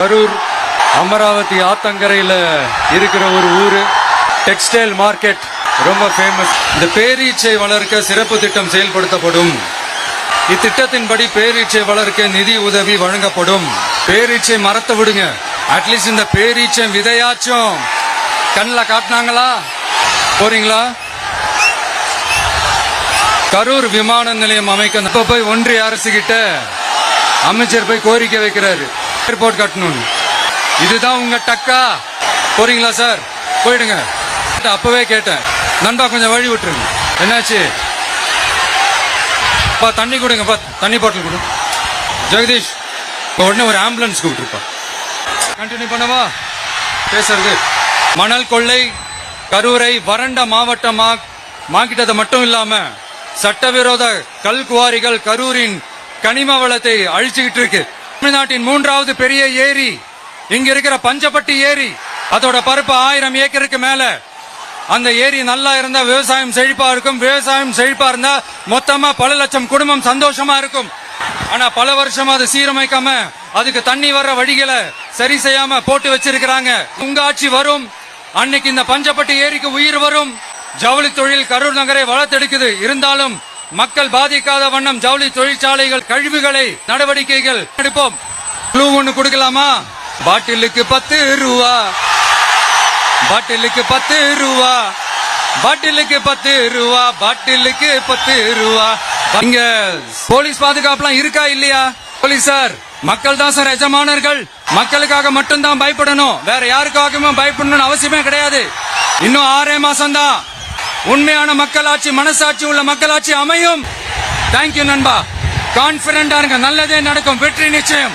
கரூர் அமராவதி ஆத்தங்கரையில் இருக்கிற ஒரு ஊர். டெக்ஸ்டைல் மார்க்கெட் ரொம்ப ஃபேமஸ் இந்த பேரீச்சை வளர்க்க சிறப்பு திட்டம் செயல்படுத்தப்படும். இத்திட்டத்தின்படி பேரீச்சை வளர்க்க நிதி உதவி வழங்கப்படும். பேரீச்சை மரத்தை விடுங்க. அட்லீஸ்ட் இந்த பேரீச்சை விதையாச்சும். கண்ணில் காட்டினாங்களா? போறீங்களா? கரூர் விமான நிலையம் அமைக்க இப்ப போய் ஒன்றிய அரசு கிட்ட அமைச்சர் போய் கோரிக்கை வைக்கிறாரு. ஏர்போர்ட் கட்டணும். இதுதான் உங்க டக்கா. போறீங்களா சார் போயிடுங்க. அப்பவே கேட்டேன். நண்பா கொஞ்சம் வழி விட்டுருங்க. என்னாச்சு? பா தண்ணி கொடுங்க பா. தண்ணி பாட்டில் கொடு. ஜெகதீஷ் இப்போ உடனே ஒரு ஆம்புலன்ஸ் கூப்பிட்டுருப்பா. கண்டினியூ பண்ணவா? பேசுறது. மணல் கொள்ளை கரூரை வறண்ட மாவட்டமா? மாக்கிட்டது மட்டும் இல்லாம சட்டவிரோத கல்குவாரிகள் கரூரின் கனிம வளத்தை அழிச்சுக்கிட்டு இருக்கு. தமிழ்நாட்டின் மூன்றாவது பெரிய ஏரி. இங்க இருக்கிற பஞ்சப்பட்டி ஏரி. அதோட பருப்பு ஆயிரம் ஏக்கருக்கு மேல. அந்த ஏரி நல்லா இருந்தா விவசாயம் செழிப்பா இருக்கும். விவசாயம் செழிப்பா இருந்தா மொத்தமா பல லட்சம் குடும்பம் சந்தோஷமா இருக்கும். ஆனா பல வருஷமா அது சீரமைக்காம அதுக்கு தண்ணி வர்ற வழிகளை சரி செய்யாம போட்டு வச்சிருக்கிறாங்க. உங்க ஆட்சி வரும். அன்னைக்கு இந்த பஞ்சப்பட்டி ஏரிக்கு உயிர் வரும். ஜவுளி தொழில் கரூர் நகரை வளர்த்தெடுக்குது. இருந்தாலும் மக்கள் பாதிக்காத வண்ணம் ஜவுளி தொழிற்சாலைகள் கழிவுகளை நடவடிக்கைகள் எடுப்போம். க்ளூ ஒன்று கொடுக்கலாமா? பாட்டிலுக்கு பத்து ரூபா. பாட்டிலுக்கு பத்து ரூபா. பாட்டிலுக்கு பத்து ரூபா. பாட்டிலுக்கு பத்து ரூபா. இங்க போலீஸ் பாதுகாப்புலாம் இருக்கா இல்லையா? போலீஸ் சார் மக்கள் தான் சார் எஜமானர்கள். மக்களுக்காக மட்டும்தான் பயப்படணும். வேற யாருக்காகவும் பயப்படணும்னு அவசியமே கிடையாது. இன்னும் ஆறே மாசம் தான் உண்மையான மக்களாட்சி மனசாட்சி உள்ள மக்களாட்சி அமையும். தேங்க்யூ நண்பா. கான்பிடண்டா இருங்க. நல்லதே நடக்கும். வெற்றி நிச்சயம்.